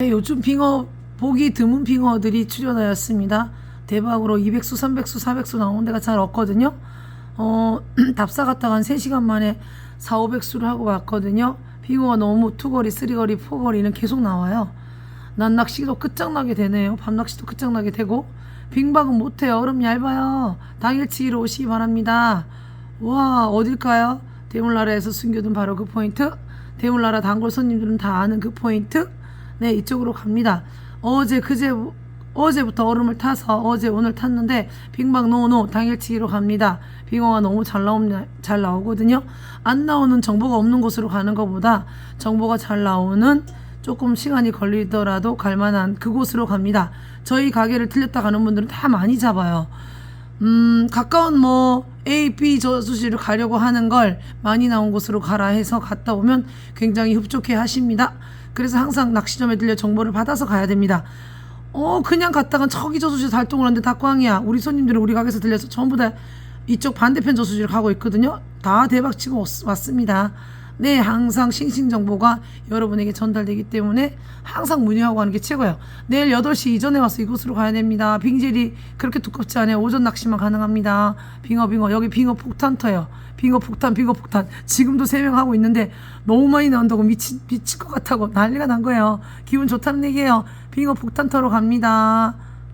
네, 요즘 빙어 보기 드문 빙어들이 출연하였습니다. 대박으로 200수, 300수, 400수 나오는 데가 잘 없거든요. 어, 답사 갔다가 한 3시간 만에 4, 500수를 하고 왔거든요. 빙어가 너무 투거리, 쓰리거리, 포거리는 계속 나와요. 난 낚시도 끝장나게 되네요. 밤 낚시도 끝장나게 되고 빙박은 못해요. 얼음 얇아요. 당일치기로 오시기 바랍니다. 와 어딜까요? 대물나라에서 숨겨둔 바로 그 포인트. 대물나라 단골 손님들은 다 아는 그 포인트. 네 이쪽으로 갑니다. 어제 그제 어제부터 얼음을 타서 어제 오늘 탔는데 빙박 노노 당일치기로 갑니다. 빙어가 너무 잘 나옵니다. 잘 나오거든요. 안 나오는 정보가 없는 곳으로 가는 것보다 정보가 잘 나오는 조금 시간이 걸리더라도 갈만한 그곳으로 갑니다. 저희 가게를 들렸다 가는 분들은 다 많이 잡아요. 음, 가까운 뭐 A, B 저수지를 가려고 하는 걸 많이 나온 곳으로 가라 해서 갔다 오면 굉장히 흡족해 하십니다. 그래서 항상 낚시점에 들려 정보를 받아서 가야 됩니다. 어, 그냥 갔다가 저기 저수지 달동을 하는데 다 꽝이야. 우리 손님들은 우리 가게에서 들려서 전부 다 이쪽 반대편 저수지를 가고 있거든요. 다 대박치고 왔- 왔습니다. 네, 항상 싱싱 정보가 여러분에게 전달되기 때문에 항상 문의하고 하는 게 최고예요. 내일 8시 이전에 와서 이곳으로 가야 됩니다. 빙질이 그렇게 두껍지 않아요. 오전 낚시만 가능합니다. 빙어, 빙어. 여기 빙어 폭탄터요. 빙어 폭탄, 빙어 폭탄. 지금도 3명 하고 있는데 너무 많이 나온다고 미치, 미칠 것 같다고 난리가 난 거예요. 기분 좋다는 얘기예요. 빙어 폭탄터로 갑니다.